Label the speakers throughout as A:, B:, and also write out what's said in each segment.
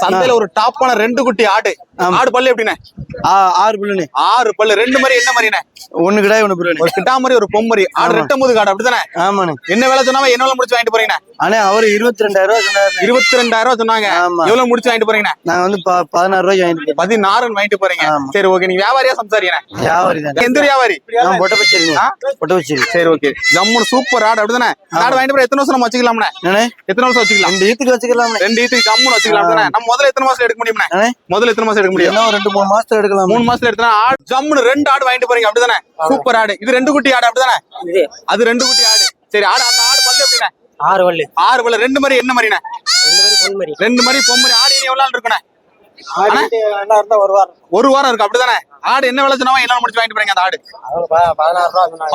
A: சந்தையில ஒரு டாப்பான ரெண்டு குட்டி ஆடு. ஆடு பல்லு எப்படிண்ணே?
B: ஆறு புள்ளுண்ணே
A: ஆறு பல்லு. ரெண்டு மாதிரி என்ன மாதிரிண்ணே
B: ஒண்ணு கிடையாது ஒண்ணு புள்ளு
A: ஒரு கிட்டா மாதிரி ஒரு பொம்மரி. ஆடு ரெட்ட முது காடு அப்படிதானே
B: ஆமாண்ணே.
A: என்ன வேலை சொன்னாம என்ன வேலை முடிச்சு வாங்கிட்டு போறீங்கண்ணே?
B: அண்ணே அவரு இருபத்தி ரெண்டாயிரம் ரூபாய் சொன்னாரு.
A: இருபத்தி ரெண்டாயிரம் ரூபாய் சொன்னாங்க. எவ்வளவு முடிச்சு வாங்கிட்டு போறீங்கண்ணே?
B: நாங்க வந்து பதினாறு ரூபாய்க்கு வாங்கிட்டு.
A: பதினாறு வாங்கிட்டு போறீங்க. சரி ஓகே. நீங்க வியாபாரியா சம்சாரியா
B: வியாபாரி தான்.
A: எந்த வியாபாரி?
B: நான் பொட்டை பச்சரிங்க
A: ஆ?
B: பொட்டை பச்சரி
A: சரி ஓகே. ஜம்முன்னு சூப்பர் ஆடு அப்படிதானே ஆடு வாங்கிட்டு போய் எத்தனை வருஷம் நம்ம வச்சுக்கலாம்ண்ணே? எத்தனை வருஷம் வச்சுக்கலாம்?
B: ரெண்டு ஈத்துக்கு வச்சுக்கலாம்ண்ணே.
A: ரெண்டு ஈத்துக்கு கம்முன்னு வச்சுக்கலாம் நம்ம முதல்ல எத்தனை மாசம் எடுக்க முடியும்ண்ணே
B: அண்ணே.
A: முதல்ல எத்தனை மாசம் எடுக்க முடியும்?
B: ரெண்டு மூணு மாசத்துல எடுக்கலாம்.
A: மூணு மாசத்துல எடுத்தா ஆடு ஜம்முன்னு ரெண்டு ஆடு வாங்கிட்டு போறீங்க அப்படிதானே? சூப்பர் ஆடு. இது ரெண்டு குட்டி ஆடு அப்படிதானே?
C: இது.
A: அது ரெண்டு குட்டி ஆடு. சரி ஆடு அந்த ஆடு பல்லு எப்படிண்ணே?
C: ஆறு வள்ளி
A: ஆறு பல்லு. ரெண்டு மாதிரி என்ன மாதிரிண்ணே
C: ரெண்டு பேரும் பொன் மாதிரி
A: ரெண்டு மாதிரி பொம்மரி ஆடு இனி எவ்வளவு நாள் இருக்குண்ணே?
C: என்ன இருந்தா ஒரு வாரம்.
A: ஒரு வாரம் இருக்கு அப்படிதானே? ஆடு என்ன விலை சொன்னாவோ என்ன முடிச்சு வாங்கிட்டு போறீங்க அந்த ஆடு?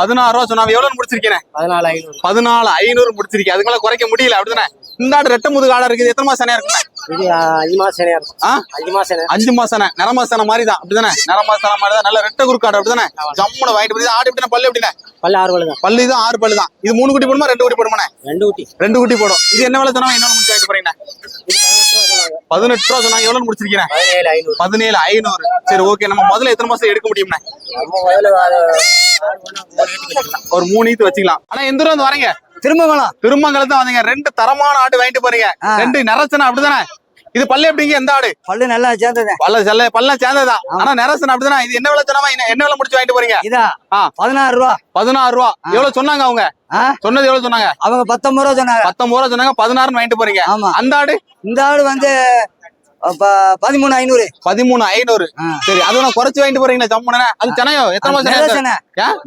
C: பதினாறு ரூபா
A: சொன்னாவ எவ்வளவு முடிச்சிருக்கேன்
C: பதினாலு ஐநூறு.
A: முடிச்சிருக்கேன் அதுக்கு மேல குறைக்க முடியல அப்படிதானே? இந்த ஆடு ரெட்ட முதுகு ஆடா இருக்குது. எத்தனை மாசம் இருக்குண்ணே?
C: இது அஞ்சு மாசம் சனையா இருக்கும்.
A: ஆ?
C: அஞ்சு மாசம் சனை.
A: அஞ்சு மாசம் நிறமாசன மாதிரி தான் அப்படிதானே நிறமாசன மாதிரி தான் நல்ல ரெட்ட குறுக்காடு அப்படிதானே ஜம்முன வாங்கிட்டு போய் ஆடு எப்படின்னா பல்லு எப்படின்னா?
C: பல்லு ஆறு வள்ளி தான்
A: பல்லு தான் ஆறு பல்லு தான் இது மூணு குட்டி போடுமா ரெண்டு குட்டி போடுமாண்ணே?
C: ரெண்டு ஊட்டி
A: ரெண்டு குட்டி போடும். இது என்ன வேலை சொன்னா என்ன முடிச்சு வாங்கிட்டு போறீங்க
C: இது பதினெட்டு ரூபா சொன்னாங்க.
A: எவ்வளவு முடிச்சிருக்கீங்க
C: பதினேழு ஐநூறு.
A: சரி ஓகே. நம்ம முதல்ல எத்தனை மாசம் எடுக்க முடியும்ண்ணே. ஒரு மூணு ஈத்து வச்சுக்கலாம். ஆனா எந்த இருந்து வரீங்க?
B: திருமங்கலம்.
A: திருமங்கலத்து வந்தீங்க. ரெண்டு தரமான ஆடு வாங்கிட்டு போறீங்க. ரெண்டு நிறச்சன அப்படிதானே இது பல்லு எப்படிங்க? எந்த ஆடு?
B: பல்லு நல்லா சேர்ந்தது
A: பல்ல செல்ல பல்ல சேர்ந்ததுதான் ஆனா நிறச்சன அப்படிதானே? இது என்ன விலை சொன்னாம? என்ன விலை முடிச்சு வாங்கிட்டு போறீங்க?
B: இதா. பதினாறு ரூபா.
A: பதினாறு ரூபா. எவ்வளவு சொன்னாங்க அவங்க? சொன்னது எவ்வளவு சொன்னாங்க?
B: அவங்க பத்தொன்பது ரூபா சொன்னாங்க.
A: பத்தொன்பது ரூபா சொன்னாங்க பதினாறுன்னு வாங்கிட்டு போறீங்க.
B: ஆமா.
A: அந்த ஆடு?
B: இந்த ஆடு வந்து பதிமூணு ஐநூறு.
A: பதிமூணு ஐநூறு. சரி அது குறைச்சு வாங்கிட்டு போறீங்களா ஜம்முன? அது சென்னையோ? எத்தனை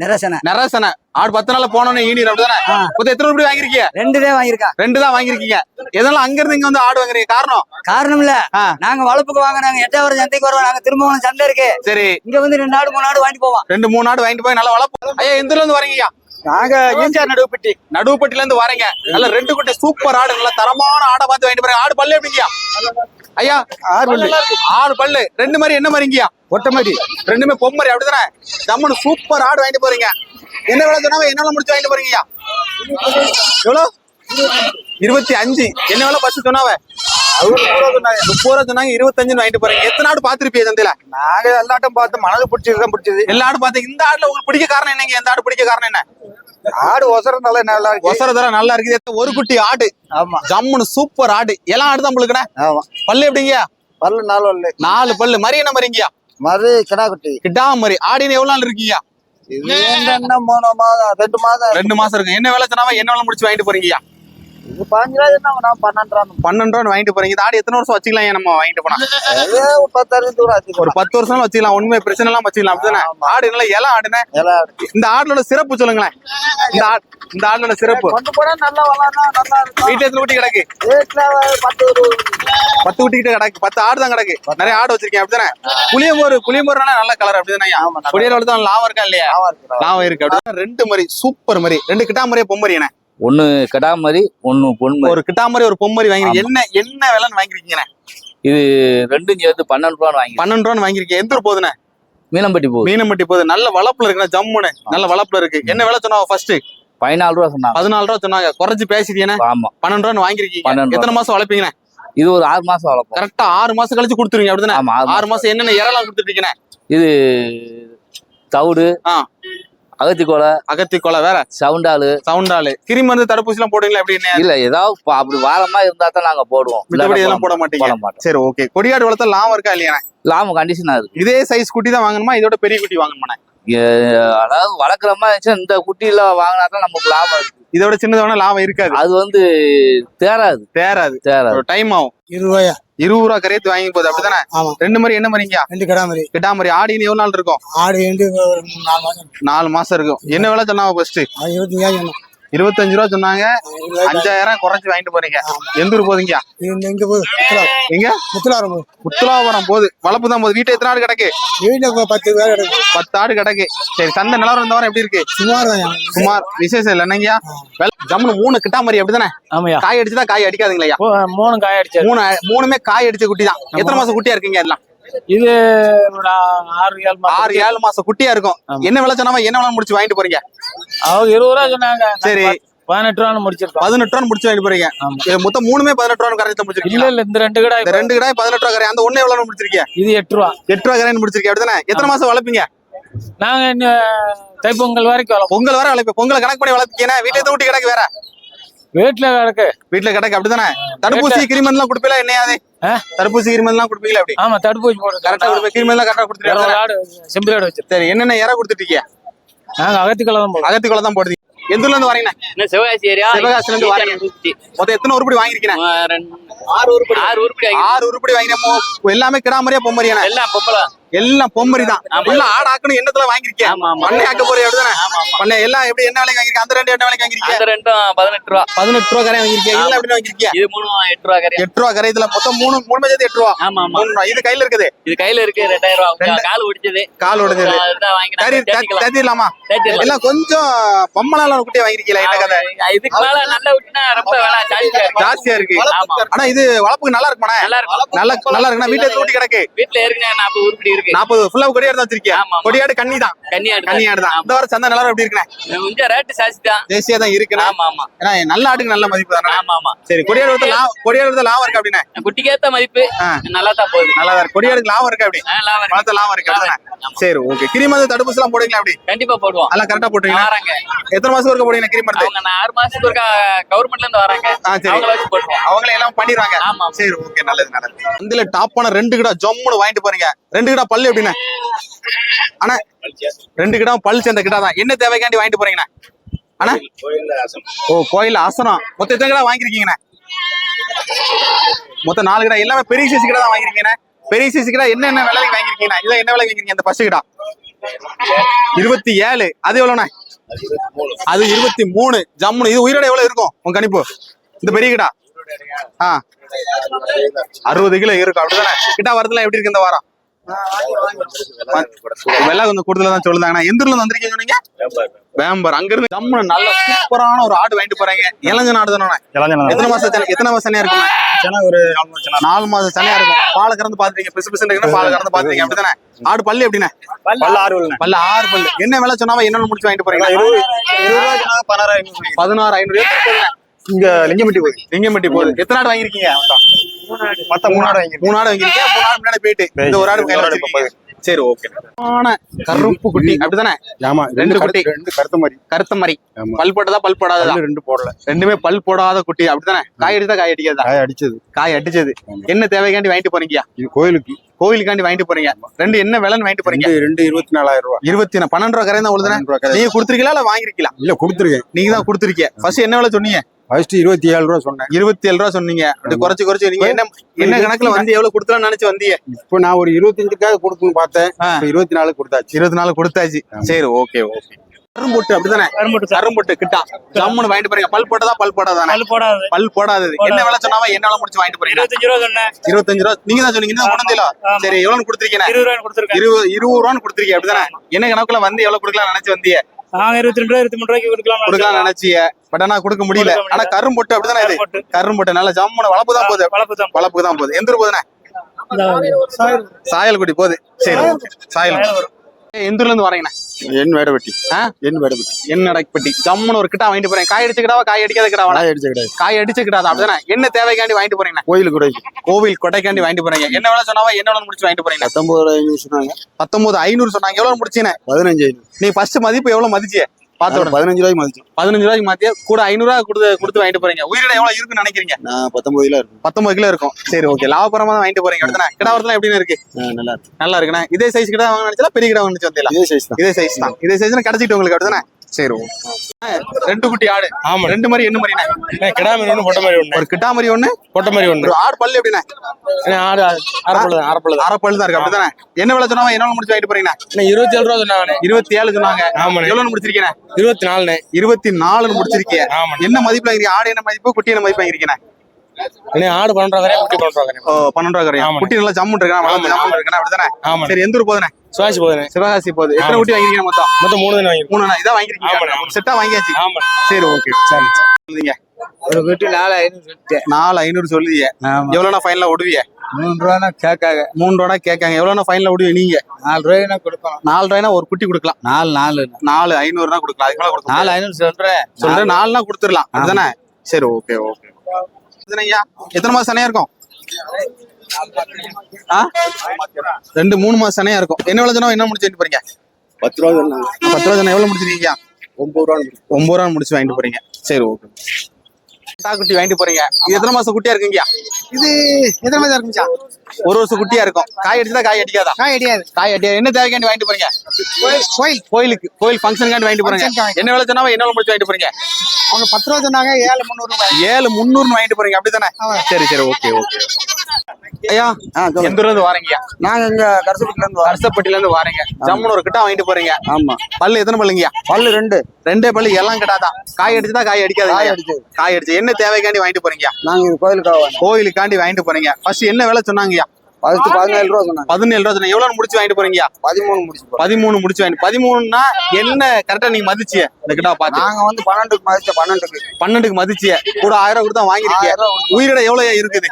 B: நிரசனை? நிரசனை
A: ஆடு பத்து நாள்ல போனோன்னு ஈனிர் அப்படிதானே. மொத்தம் எத்தனை ரூபாய் வாங்கிருக்கீங்க
B: ரெண்டு தான் வாங்கியிருக்கான்.
A: ரெண்டு தான் வாங்கிருக்கீங்க எதனால அங்க இருந்து இங்க வந்து ஆடு வாங்குறீங்க? காரணம்?
B: காரணம் இல்ல. நாங்க வளர்ப்புக்கு வாங்க நாங்க எட்டாவது சந்தைக்கு வருவோம். நாங்க திரும்பவும் சந்தை இருக்கு.
A: சரி.
B: இங்க வந்து ரெண்டு ஆடு மூணு ஆடு வாங்கிட்டு போவோம்.
A: ரெண்டு மூணு ஆடு வாங்கிட்டு போய் நல்லா வளர்ப்போம் ஐயா எந்த இருந்து வரீங்க?
B: நாங்க ஈஞ்சார் நடுவுப்பட்டி.
A: நடுவுப்பட்டில இருந்து வரீங்க. நல்ல ரெண்டு குட்டி சூப்பர் ஆடு நல்ல தரமான ஆடை பார்த்து வாங்கிட்டு போறீங்க. ஆடு பல்லு எப்படிங்கயா ஐயா
B: ஆறு பல்லு.
A: ஆறு பல்லு. ரெண்டு மாதிரி என்ன மாதிரிங்கயா
B: ஒட்ட மாதிரி
A: ரெண்டுமே பொம்மரி அப்படிதானே? ஜம்முன்னு சூப்பர் ஆடு வாங்கிட்டு போறீங்க. என்ன விலை சொன்னாங்க? என்ன விலை முடிச்சு வாங்கிட்டு போறீங்கயா எவ்வளோ? இருபத்தி அஞ்சு. என்ன விலை பஸ் சொன்னாவ? முப்பது ரூபா சொன்னாங்க இருபத்தஞ்சுன்னு வாங்கிட்டு போறீங்க. எத்தனை ஆடு பாத்திருப்பீங்க சந்தையில
B: நாங்க எல்லாட்டும் பார்த்து மனது பிடிச்சது தான் பிடிச்சது.
A: எல்லா ஆடு இந்த ஆடுல உங்களுக்கு பிடிக்க காரணம் என்னங்க? இந்த ஆடு பிடிக்க காரணம் என்ன?
B: ஆடு ஒசரம் நல்லா இருக்கு.
A: ஒசர தர நல்லா இருக்குது ஒரு குட்டி ஆடு.
B: ஆமா.
A: ஜம்முன்னு சூப்பர் ஆடு. எல்லாம் ஆடு தான் உங்களுக்குண்ணே?
B: ஆமா.
A: பல்லு எப்படிங்கயா
B: பல்லு நாலு வரல
A: நாலு பல்லு. மரி என்ன மரிங்கயா
B: மறு கிடா குட்டி
A: கிட்டா மரி ஆடின்னு எவ்வளவு நாள் இருக்கீங்க?
B: இது என்ன மூணு மாதம்? ரெண்டு மாதம்
A: ரெண்டு மாசம் இருக்கு. என்ன வேலை சொன்னாவா என்ன வேலை முடிச்சு வாங்கிட்டு போறீங்கயா
B: இது என்ன பன்னெண்டு ரூபா
A: பன்னெண்டு ரூபா வாங்கிட்டு போறீங்க. ஆடு எத்தனை வருஷம் வச்சுக்கலாம் நம்ம வாங்கிட்டு போனா?
B: ஒரு பத்து ஆச்சு.
A: ஒரு பத்து வருஷம் வச்சுக்கலாம். ஒண்ணுமே பிரச்சனை எல்லாம் வச்சுக்கலாம். அப்படிதானே? ஆடு நல்லா இலை ஆடுனே. இந்த சிறப்பு சொல்லுங்களேன். இந்த ஆடு இந்த ஆடோட சிறப்பு.
B: கொண்டு போனா நல்லா வளரணும் நல்லா இருக்கும்.
A: வீட்டுல எத்தனை குட்டி கிடக்கு?
B: வீட்டுல பத்து
A: பத்து குட்டி கிட்ட கிடக்கு. பத்து ஆடு தான் கிடக்கு. நிறைய ஆடு வச்சிருக்கேன். அப்படிதானே? புளியம்போர் புளியம்போர்னா நல்ல கலர் அப்படிதானே. புளியல தான் லாபம் இருக்கா இல்லையா. லாபம் இருக்கு அப்படிதான்? ரெண்டு மாதிரி சூப்பர் மாதிரி ரெண்டு கிட்டா மாதிரியே பொம்மரி என்ன?
D: ஒன்னு கடா மாதிரி ஒன்னு மாதிரி
A: ஒரு கிட்டா மாதிரி ஒரு பொம்மரி வாங்கி என்ன என்ன விலைன்னு வாங்கிருக்கீங்க
D: இது ரெண்டும் சேர்த்து பன்னெண்டு ரூபான்னு வாங்கி
A: பன்னெண்டு ரூபான்னு வாங்கிருக்கீங்க. எந்த ஊர் போகுதுண்ணே?
D: மீனம்பட்டி போகுது.
A: மீனம்பட்டி போகுது. நல்ல வளப்புல இருக்குண்ணே ஜம்முன்னு நல்ல வளப்புல இருக்கு. என்ன விலை சொன்னா ஃபர்ஸ்ட்
D: பதினாலு ரூபா சொன்னாங்க.
A: பதினாலு ரூபா சொன்னாங்க. குறைச்சு பேசிட்டீங்கன்னா
D: ஆமா.
A: பன்னெண்டு ரூபான்னு வாங்கிருக்கீங்க. எத்தனை மாசம் வளர்ப்பீங்கண்ணே?
D: இது ஒரு ஆறு மாசம் வளர்ப்போம்.
A: கரெக்டா ஆறு மாசம் கழிச்சு கொடுத்துருவீங்க அப்படிதானே?
D: ஆறு
A: மாசம். என்னென்ன இறலாம் கொடுத்துருக்கீங்கண்ணே
D: இது தவிடு அகத்திக்கோலை
A: அகத்தி கொலை வேற.
D: சவுண்டாலு
A: சவுண்டாலு கிரி மருந்து தடுப்பூசி எல்லாம் போடுவீங்களா எப்படின்னு
D: இல்ல ஏதாவது அப்படி வாரமா இருந்தா தான் நாங்க போடுவோம்.
A: மித்தபடி இதெல்லாம் போட மாட்டீங்க? சரி ஓகே கொடியாடு வளர்த்தா லாபம் இருக்கா இல்லையா?
D: லாபம் கண்டிஷனா இருக்கு.
A: இதே சைஸ் குட்டி தான் வாங்கணுமா? இதோட பெரிய குட்டி வாங்கணுமா
D: அதாவது வளர்க்குற மாதிரி இந்த குட்டியில வாங்கினா தான் நமக்கு லாபம் இருக்கு.
A: இதோட சின்னது வேணா லாபம் இருக்காது.
D: அது வந்து தேராது.
A: தேராது.
D: தேராது.
A: ஒரு டைம் ஆகும்.
B: இருபது ரூபாயா
A: இருபது ரூபா கரையத்து வாங்கி போகுது அப்படிதானே
B: ஆமா.
A: ரெண்டு மாதிரி என்ன மாதிரிங்க
B: ரெண்டு கிடா மாதிரி
A: கிட்டா மாதிரி ஆடின்னு எவ்வளவு நாள் இருக்கும்?
B: ஆடு ரெண்டு நாலு மாசம்
A: நாலு மாசம் இருக்கும். என்ன விலை சொன்னாங்க ஃபர்ஸ்ட்
B: இருபத்தஞ்சாயிரம்
A: இருபத்தஞ்சு ரூபா சொன்னாங்க. அஞ்சாயிரம் குறைச்சு வாங்கிட்டு போறீங்க. எந்த ஊர் போதீங்க
B: இங்க? போகுது.
A: எங்க?
B: முத்துலாரம் போகுது.
A: முத்துலாபுரம் போகுது. வளப்பு தான் போகுது. வீட்டை எத்தனை ஆடு கிடக்கு?
B: வீட்டுல பத்து பேர் கிடக்கு.
A: பத்து ஆடு கிடக்கு. சரி சந்தை நிலவரம் இந்த வாரம் எப்படி இருக்கு?
B: சுமார்
A: சுமார். விசேஷம் இல்லை. என்னங்கய்யா ஜம்முன்னு மூணு கிட்டா மாதிரி அப்படிதானே? காய் அடிச்சுதான் காய் அடிக்காதுங்களா
C: மூணு காய அடிச்சாரு
A: மூணு மூணுமே காய் அடிச்ச குட்டி தான். எத்தனை மாசம் குட்டியா இருக்கீங்க எல்லாம்
C: இது ஆறு ஏழு மாசம்
A: ஆறு ஏழு மாசம் குட்டியா இருக்கும். என்ன விலை சொன்னாம? என்ன விலை முடிச்சு வாங்கிட்டு போறீங்க?
C: அவங்க இருபது ரூபா சொன்னாங்க.
A: சரி.
E: பதினெட்டு ரூபா முடிச்சிருக்கோம்.
A: பதினெட்டு ரூபா முடிச்சு வாங்கிட்டு போறீங்க. இது மொத்தம் மூணுமே பதினெட்டு ரூபா கரையத்தை
E: இல்ல
A: முடிச்சிருக்கீங்க.
E: இல்ல இந்த ரெண்டு கடை
A: இந்த ரெண்டு கடை பதினெட்டு ரூபா கரை அந்த ஒண்ணு எவ்வளவு முடிச்சிருக்கீங்க?
E: இது எட்டு ரூபா.
A: எட்டு ரூபா கரைன்னு முடிச்சிருக்கீங்க. அப்படிதானே எத்தனை மாசம் வளர்ப்பீங்க?
E: நாங்க இன்னும் தைப்பொங்கல் வரைக்கும் வளர்ப்போம்.
A: பொங்கல் வர வளர்ப்பீங்க. பொங்கலை கணக்கு பண்ணி வளர்த்தீங்கன்னா வீட்டுல ஊட்டி கிடக்கு வேற?
E: வீட்டுல கிடக்கு.
A: வீட்டுல கிடக்கு அப்படிதானே தடுப்பூசி கிரிமன் எல்லாம் கொடுப்பீங்களா என்னையாது? தடுப்பூசி கிரிமன் எல்லாம் கொடுப்பீங்களா அப்படி
E: ஆமா தடுப்பூசி போட்டு
A: கரெக்டா கொடுப்பீங்க கிரிமன் எல்லாம் கரெக்டா கொடுத்துருக்கீங்க
E: இருபது ஆடு வச்சிருக்கோம்
A: சரி என்னென்ன இற கொடுத்துட்டீங்க
E: நாங்க அகத்திக்கலை தான்
A: அகத்துக்குள்ள தான் போடுறீங்க. எந்த ஊர்ல இருந்து வரீங்க
C: என்ன சிவகாசி ஏரியா?
A: சிவகாசில இருந்து வரீங்க. மொத்தம் எத்தனை உருப்படி வாங்கிருக்கீங்க
C: ஆறு உருப்படி. ஆறு உருப்படி
A: ஆறு உருப்படி வாங்கினோம் எல்லாமே கிடாமரியா பொம்மரியானே
C: எல்லாம் பொம்பளை
A: எல்லாம் பொம்மரி தான் எல்லாம் ஆடு ஆக்கணும் எண்ணத்துல வாங்கிருக்கேன். பண்ணை ஆக்க போறீங்க அப்படிதானே பண்ணை எல்லாம் எப்படி என்ன விலைக்கு வாங்கிருக்கீங்க அந்த ரெண்டு என்ன விலைக்கு வாங்கிருக்கீங்க
C: அந்த ரெண்டும் பதினெட்டு ரூபா.
A: பதினெட்டு ரூபா கரை வாங்கிருக்கீங்க இதுல எப்படி வாங்கிருக்கீங்க
C: இது மூணு எட்டு ரூபா கறி
A: எட்டு ரூபா கரை இதுல மொத்தம் மூணு மூணு சேர்த்து எட்டு ரூபா.
C: ஆமா
A: மூணு ரூபா. இது கையில இருக்குது.
C: இது கையில இருக்கு ரெண்டாயிரம் ரூபா. கால் ஒடிச்சது
A: கால் கறி
C: தேத்திக்கலாம்.
A: தேத்திடலாமா. எல்லாம் கொஞ்சம் பொம்மலால குட்டியா வாங்கிருக்கீங்களா என்ன கதை?
C: இதுக்கு மேல நல்ல விட்டுனா ரொம்ப ஜாஸ்தியா இருக்கு.
A: ஆனா இது வளர்ப்புக்கு நல்லா இருக்குமாண்ணே?
C: நல்லா இருக்கும்.
A: நல்லா நல்லா இருக்குண்ணா. வீட்டுல ஊட்டி கிடக்கு?
C: வீட்டுல ஏற்கனவே நாற்பது உருப்படி இருக்கு.
A: நாற்பது ஃபுல்லா கொடியாடு தான்
C: ஆமா.
A: கொடியாடு கன்னி தான்.
C: கன்னியாடு
A: கன்னியாடு தான் இந்த வாரம் சந்தை நல்லா எப்படி இருக்குண்ணே?
C: கொஞ்சம் ரேட்டு ஜாஸ்தி தான்.
A: தேசியா தான் இருக்குண்ணே.
C: ஆமா ஆமா.
A: ஏன்னா நல்ல ஆட்டுக்கு நல்ல மதிப்பு தானே?
C: ஆமா ஆமா.
A: சரி கொடியாடு லாபம் கொடியாடு லாபம் இருக்கு அப்படின்னா
C: குட்டிக்கேத்த மதிப்பு. நல்லா தான் போகுது.
A: நல்லா தான் இருக்கு. கொடியாடுக்கு லாபம் இருக்கு அப்படி?
C: லாபம் இருக்கு.
A: லாபம் இருக்கு சரி ஓகே கிரிமருந்து தடுப்பூசி எல்லாம் போடுவீங்களா அப்படி
C: கண்டிப்பா போடுவோம்.
A: அதெல்லாம் கரெக்டா போட்டுருவீங்களா?
C: வராங்க
A: எத்தனை மாசம் ஒருக்க போடுவீங்க கிரிமருந்து
C: அவங்க நான் ஆறு மாசத்துக்கு ஒருக்கா கவர்மெண்ட்ல இருந்து வராங்க.
A: ஆ சரி.
C: அவங்கள வச்சு போடுவோம்.
A: அவங்களே எல்லாம் பண்ணிடுவாங்க.
C: ஆமா.
A: சரி ஓகே நல்லது நல்லது. இதுல டாப்பான ரெண்டு கிடா ஜம்முன்னு வாங்கிட்டு போறீங்க. ரெண்டு கிடா பல்லு எப்படிண்ணே? அண்ணா ரெண்டு கிடா பல் சேர்ந்த கிடா தான். என்ன தேவைக்காண்டி வாங்கிட்டு போறீங்கண்ணே? அண்ணா? ஓ கோயில் அசனம். மொத்தம் எத்தனை கிடா வாங்கிருக்கீங்கண்ணே மொத்தம் நாலு கிடா. எல்லாமே பெரிய சைஸ் கிடா தான் வாங்கிருக்கீங்கண்ணே பெரிய சைஸ் கிடா என்ன என்ன விலைக்கு வாங்கிருக்கீங்கண்ணா இல்ல என்ன விலைக்கு வாங்கிருக்கீங்க அந்த ஃபர்ஸ்ட் கிடா இருபத்தி ஏழு. அது எவ்வளோண்ணே? அது இருபத்தி மூணு. ஜம்முன்னு இது உயிரோட எவ்வளவு இருக்கும்? உங்க கணிப்பு. இந்த பெரிய கிடா. ஆ. அறுபது கிலோ இருக்கும் அப்படிதானே? கிட்டா வரதுல எப்படி இருக்கு இந்த வாரம்? வெள்ளை கொஞ்சம் கூடுதலா தான் சொல்லுதாங்கண்ணா. எந்த ஊர்ல வந்திருக்கீங்க சொன்னீங்க வேம்பர். அங்க இருந்து ஜம்முன்னு நல்ல சூப்பரான ஒரு ஆடு வாங்கிட்டு போறாங்க. இளஞ்ச நாடு தானே எத்தனை மாசம் எத்தனை மாசம் சனியா
E: ஒரு
A: நாலு மாசம் சனியா இருக்கும். பாலை கறந்து பாத்துட்டீங்க பிசு பிசு இருக்குன்னா பாலை கறந்து பாத்துட்டீங்க அப்படிதானே ஆடு பல்லு எப்படிண்ணே?
E: பல்ல ஆறு விழுங்க
A: பல்லு ஆறு பல்லு. என்ன விலை சொன்னாவா? என்னென்ன முடிச்சு வாங்கிட்டு போறீங்க? பதினாறு ஐநூறு எத்தனை போகுதுண்ணே?
E: இங்க லிங்கம்பட்டி போய்
A: லிங்கம்பட்டி போகுது. எத்தனை ஆடு வாங்கிருக்கீங்க மொத்தம்?
E: மூணு ஆடு வாங்கி
A: மூணு ஆடு வாங்கிருக்கீங்க மூணு ஆடு முன்னாடி போயிட்டு. இந்த ஒரு ஆடு கையில சரி ஓகே கருப்பு குட்டி. அப்படிதானே?
E: ஆமா
A: ரெண்டு குட்டி.
E: ரெண்டு கருத்த மாதிரி.
A: கருத்த மாதிரி. பல் போட்டதா பல் போடாததா?
E: ரெண்டு போடல.
A: ரெண்டுமே பல் போடாத குட்டி. அப்படிதானே? காய் அடித்தா காய் அடிக்காதா
E: காய அடிச்சது.
A: காய் அடிச்சது. என்ன தேவைக்காண்டி வாங்கிட்டு போறீங்க?
E: இது கோயிலுக்கு.
A: கோயிலுக்காண்டி வாங்கிட்டு போறீங்க. ரெண்டு என்ன விலைன்னு வாங்கிட்டு போறீங்க?
E: ரெண்டு இருபத்தி நாலாயிரம் ரூபாய்
A: இருபத்தி பன்னெண்டு ரூபா கரையா உழுதுனே. நீங்க கொடுத்துருக்கீங்களா இல்ல வாங்கிருக்கீங்களா?
E: இல்ல கொடுத்துருக்கேன்.
A: நீங்க தான் கொடுத்துருக்கீங்க. ஃபர்ஸ்ட் என்ன விலை சொன்னீங்க?
E: ஃபர்ஸ்ட் இருபத்தி ஏழு ரூபா சொன்னேன்.
A: இருபத்தி ஏழு ரூபா சொன்னீங்க. அப்படி. குறைச்சு குறைச்சு நீங்க என்ன என்ன கணக்குல வந்து எவ்வளவு கொடுத்துலாம்னு நினைச்சு வந்தீங்க?
E: இப்போ நான் ஒரு இருபத்தஞ்சுக்காக கொடுக்கணும்னு பார்த்தேன். இருபத்தி நாலு கொடுத்தாச்சு.
A: இருபத்தி நாலு கொடுத்தாச்சு. சரி ஓகே ஓகே. கரும்பொட்டு அப்படிதானே? கரும்பொட்டு கிட்டா. ஜம்முன்னு வாங்கிட்டு போறீங்க. பல் போட்டதா? பல் போடாதானே?
B: பல் போடாது.
A: பல் போடாதது. என்ன விலை சொன்னாவா? என்ன விலை முடிச்சு வாங்கிட்டு போறீங்க?
B: இருபத்தஞ்சு ரூபா சொன்னேன்.
A: இருபத்தஞ்சு ரூபா. நீங்க தான் சொன்னீங்க.
B: ஆமா.
A: சரி எவ்வளவு கொடுத்துருக்கீங்க?
B: இருபது ரூபா கொடுத்துருக்கேன்.
A: இருபது இருபது ரூபான்னு கொடுத்துருக்கீங்க. அப்படிதானே? என்ன கணக்குல வந்து எவ்வளவு கொடுக்கலாம் நினைச்சு வந்தீங்க?
B: நாங்க இருபத்தி ரெண்டு ரூபா இருபத்தி மூணு ரூபாய்க்கு கொடுக்கலாம்
A: கொடுக்கலாம் நினைச்சீங்க. பட் ஆனா கொடுக்க முடியல.
B: கொடுக்க.
A: ஆனா கரும்பொட்டு அப்படிதானே இது?
B: கரும்பொட்டு.
A: நல்ல ஜம்முன்னு வளப்பு தான் போகுது.
B: வளர்ப்பு தான்
A: வளப்புக்கு தான் போகுது. எந்த ஊர் போகுதுண்ணே சாயல்குடி போகுது. சரி. ஓகே சாயல். எந்த ஊர்ல இருந்து வரீங்கண்ணே.
E: என் வேடவெட்டி
A: ஆ?
E: என் வேடவெட்டி
A: என்ன அடைப்பட்டி ஜம்முன்னு ஒரு கிட்டா வாங்கிட்டு போறேன். காய் அடிச்ச கிடாவா காய் அடிக்காத கிடாவா
E: காய அடிச்ச கிடையாது
A: காய் அடிச்ச கிடாதா அப்படிதானே? என்ன தேவைக்காண்டி வாங்கிட்டு போறீங்க
E: கோயிலுக்கு கூட.
A: கோவில் கொடைக்காண்டி வாங்கிட்டு போறீங்க. என்ன வேலை சொன்னாவா? என்ன வேலை முடிச்சு வாங்கிட்டு போறீங்க
E: பத்தொன்பது ஐநூறு சொன்னாங்க.
A: பத்தொன்பது ஐநூறு சொன்னாங்க. எவ்வளவு முடிச்சீங்க
E: பதினஞ்சு ஐநூறு.
A: நீ ஃபர்ஸ்ட் மதிப்பு எவ்வளவு மதிச்சிய? பார்த்த
E: பதினஞ்சு ரூபாய்க்கு மதிச்சோம்
A: பதினஞ்சு ரூபாய்க்கு மாத்திய? கூட ஐநூறு ரூபாய் கொடுத்து கொடுத்து வாங்கிட்டு போறீங்க. உயிரிட எவ்வளவு இருக்குன்னு நினைக்கிறீங்க?
E: நான் பத்தொன்பது கிலோ இருக்கும்.
A: பத்தொன்பது கிலோ இருக்கும். சரி ஓகே லாபகரமா தான் வாங்கிட்டு போறீங்க. அடுத்த கிடாவரத்துல எப்படின்னு இருக்கு?
E: நல்லா இருக்கு.
A: நல்லா இருக்குண்ணா. இதே சைஸ் கிட்ட வாங்க நினைச்சா பெரிய கிட்ட வாங்க வந்தீங்களா
E: இதே சைஸ் தான்.
A: இதே சைஸ் தான். இதே கிடைச்சிட்டு உங்களுக்கு அப்படிதானே சரி ரெண்டு குட்டி ஆடு.
E: ஆமா
A: ரெண்டு மாதிரி என்ன மாதிரிண்ணே
E: கிடா மாதிரி ஒண்ணு பொட்டை மாதிரி ஒண்ணு.
A: ஒரு கிட்டா மாதிரி ஒண்ணு?
E: பொட்டை மாதிரி ஒண்ணு.
A: ஒரு ஆடு பல்லு எப்படிண்ணே?
E: ஆடு அரைப்பழுது அரைப்பழுது
A: அரை பல்லு தான் இருக்கு அப்படிதானே? என்ன விலை சொன்னா என்ன முடிச்சு வாங்கிட்டு போறீங்கண்ணா?
E: இருபத்தி ஏழு ரூபா சொன்னாங்க
A: இருபத்தி ஏழு சொன்னாங்க.
E: ஆமாண்ணே.
A: எவ்வளவு முடிச்சிருக்கீங்க
E: இருபத்தி நாலுண்ணே
A: இருபத்தி நாலுன்னு முடிச்சிருக்கீங்க.
E: ஆமாண்ணே.
A: என்ன மதிப்புல வாங்கிருக்கீங்க? ஆடு என்ன மதிப்பு குட்டி என்ன மதிப்பு வாங்கிருக்கீங்க
E: அண்ணே, ஆடு பன்னெண்டு ரூபா குட்டி பன்னெண்டு ரூபா
A: பன்னெண்டு. குட்டி நல்லா ஜம்முன் இருக்கா அப்படிதானே
E: ஆமாண்ணே
A: சரி எந்த ஊர் போதுனே
E: சுவாசி
A: சிவகாசி போகுது. எத்தனை
E: ஆமா.
A: குட்டி வாங்கிருக்கீங்க மொத்தம்?
E: மொத்தம் மூணு தானே வாங்கி
A: மூணு இதான் வாங்கிருக்கீங்க. செட்டா வாங்கியாச்சு?
E: ஆமா.
A: சரி ஓகே சரி. சொல்லுங்க
B: ஒரு வீட்டு நாலு ஐநூறு
A: நாலு ஐநூறு சொல்லுவீங்க எவ்வளவு ஃபைனலா விடுவீங்க
B: மூணு ரூபா கேட்காங்க
A: மூணு ரூபா கேட்காங்க. எவ்வளோனா ஃபைனல் விடுவீங்க நீங்க?
B: நாலு ரூபாய்னா கொடுக்கலாம்.
A: நாலு ரூபாய்னா ஒரு குட்டி கொடுக்கலாம்.
B: நாலு நாலு.
A: நாலு ஐநூறுனா கொடுக்கலாம். அதுக்கு மேல கொடுக்க
B: நாலு ஐநூறு சொல்றேன்.
A: சொல்றேன் நாலுனா கொடுத்துடலாம். அப்படிதானே சரி ஓகே ஓகே எத்தனை மாசம் சனையா இருக்கும்? ரெண்டு மூணு மாசம் சனையா இருக்கும். என்ன சொன்னா என்ன முடிச்சு போறீங்க?
C: பத்து ரூபா
A: பத்து ரூபா எவ்வளவு முடிச்சிருக்கீங்க?
C: ஒன்பது ரூபா
A: ஒன்பது ரூபா முடிச்சு வாங்கிட்டு போறீங்க. சரி ஓகே. குட்டி வாங்கிட்டு போறீங்க. இது எத்தனை மாசம் குட்டியா இருக்குங்கய்யா?
B: இது எத்தனை மாதம் இருக்குச்சா
A: ஒரு வருஷம் குட்டியா இருக்கும். காய் அடிச்சதா காய் அடிக்காதா?
B: காய் அடியாது.
A: காய் அடியாது என்ன தேவைக்காண்டி வாங்கிட்டு போறீங்க?
B: கோயில்
A: கோயிலுக்கு. கோயில் ஃபங்க்ஷனுக்காண்டி வாங்கிட்டு போறீங்க. என்ன விலை சொன்னா என்ன முடிச்சு வாங்கிட்டு போறீங்க?
B: அவங்க பத்து ரூபா சொன்னாங்க ஏழு முந்நூறு ரூபாய்.
A: ஏழு முந்நூறுன்னு வாங்கிட்டு போறீங்க. அப்படிதானே?
B: ஆமா.
A: சரி சரி ஓகே ஓகே. ஐயா எந்த ஊர்ல இருந்து வாரீங்கய்யா?
B: நாங்க இங்க கரசப்பட்டில இருந்து வரோம்.
A: அரசப்பட்டில இருந்து வாரீங்க. ஜம்முன்னு ஒரு கிட்ட வாங்கிட்டு போறீங்க.
B: ஆமா.
A: பல்லு எத்தனை பல்லுங்கய்யா?
B: பல்லு ரெண்டு.
A: ரெண்டே பல்லு எல்லாம் கிட்டாதான் காய் அடிச்சுதா காய் அடிக்காது
B: காய் அடிச்சது.
A: காய் அடிச்சு. என்ன தேவைக்காண்டி வாங்கிட்டு போறீங்க?
B: நாங்க இது கோயிலுக்காக.
A: கோயிலுக்காண்டி வாங்கிட்டு போறீங்க. ஃபர்ஸ்ட் என்ன விலை சொன்னாங்கய்யா?
B: பத்து பதினேழு ரூபா சொன்னாங்க.
A: பதினேழு ரூபா சொன்னாங்க. எவ்வளவு முடிச்சு வாங்கிட்டு போறீங்கய்யா
B: பதிமூணு முடிச்சு.
A: பதிமூணு முடிச்சு வாங்கி பதிமூணுன்னா என்ன கரெக்டா நீங்க மதிச்சிய இந்த கிட்ட பாத்து
B: நாங்க வந்து பன்னெண்டுக்கு மதிச்ச பன்னெண்டுக்கு.
A: பன்னெண்டுக்கு மதிச்சிய கூட ஆயிரம் ரூபாய் கொடுத்தா வாங்கிருக்கீங்க.
B: ரூபா
A: உயிரிட எவ்வளவு இருக்குது?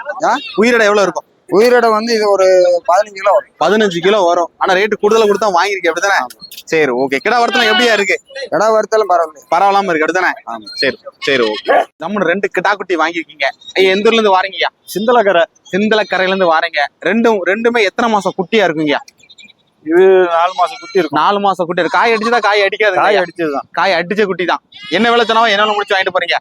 A: உயிரிட எவ்வளவு இருக்கும்?
B: உயிரோட வந்து இது ஒரு பதினஞ்சு கிலோ
A: பதினஞ்சு கிலோ வரும். ஆனா ரேட்டு கூடுதலா கொடுத்தா வாங்கிருக்கீங்க. அப்படிதானே? சரி ஓகே கிடா வரத்துல எப்படியா இருக்கு?
B: இடம் வருத்தாலும் பரவாயில்ல.
A: பரவாயில்லாம இருக்கு அப்படிதானே சரி சரி ஓகே நம்ம ரெண்டு கிடா குட்டி வாங்கிருக்கீங்க ஐயா, எந்த ஊர்ல இருந்து வாரீங்கய்யா
E: சிந்தலக்கரை.
A: சிந்தலக்கரையில இருந்து வாரீங்க. ரெண்டும் ரெண்டுமே எத்தனை மாசம் குட்டியா இருக்குங்கய்யா
E: இது நாலு மாசம் குட்டி இருக்கும்.
A: நாலு மாசம் குட்டி இருக்கு. காய் அடிச்சுதா காய் அடிக்காது
E: காய் அடிச்சதுதான்.
A: காய் அடிச்ச குட்டி தான் என்ன விலை சொன்னாவோ என்ன முடிச்சு வாங்கிட்டு போறீங்க?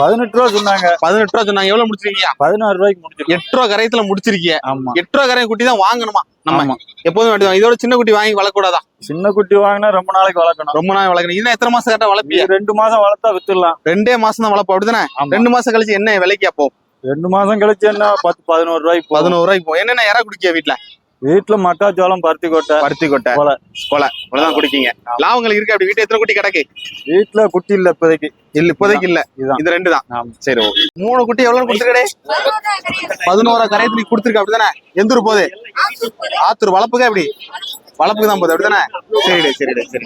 E: பதினெட்டு ரூபா சொன்னாங்க.
A: பதினெட்டு ரூபா சொன்னாங்க. எவ்வளவு முடிச்சிருக்கீங்க?
E: பதினாறு ரூபாய்க்கு முடிச்சிருக்கோம்.
A: எட்டு ரூபா கரையத்துல முடிச்சிருக்கீங்க.
E: ஆமா.
A: எட்டு ரூபா கரைய குட்டி தான் வாங்கணுமா? நம்ம எப்போதும் இதோட சின்ன குட்டி வாங்கி வளர்க்கூடாதா
E: சின்ன குட்டி வாங்கினா ரொம்ப நாளைக்கு வளர்க்கணும்.
A: ரொம்ப நாள் வளர்க்கணும். இதுதான் எத்தனை மாசம் கரெக்டா வளர்ப்பீங்க
E: ரெண்டு மாசம் வளர்த்தா வித்துடலாம்.
A: ரெண்டே மாசம் தான் வளர்ப்போம். அப்படிதானே. ரெண்டு மாசம் கழிச்சு என்ன விலைக்கு அப்போ?
E: ரெண்டு மாசம் கழிச்சு என்ன? பத்து பதினோரு ரூபாய்க்கு
A: பதினோரு ரூபாய்க்கு என்னென்ன இறா குடிக்க வீட்டுல
E: வீட்டுல மக்காச்சோளம் பருத்தி கொட்டை
A: பருத்தி கொட்டை
E: கொலை.
A: கொலை. கொலைதான் குடிக்கீங்க. லாபங்கள் இருக்கு அப்படி. வீட்டு எத்தனை குட்டி கிடக்கு?
E: வீட்டுல குட்டி இல்ல இப்போதைக்கு.
A: இல்ல இப்போதைக்கு இல்ல. இது ரெண்டு தான். சரி ஓகே மூணு குட்டி எவ்வளவு கொடுத்துருக்கடே? பதினோரா கரையத்துல நீ கொடுத்துருக்க அப்படிதானே? எந்த ஊர் போகுது? ஆத்தூர் வளப்புக்கா எப்படி? வளப்புக்கு தான் போகுது அப்படிதானே? சரிடே சரிடே சரி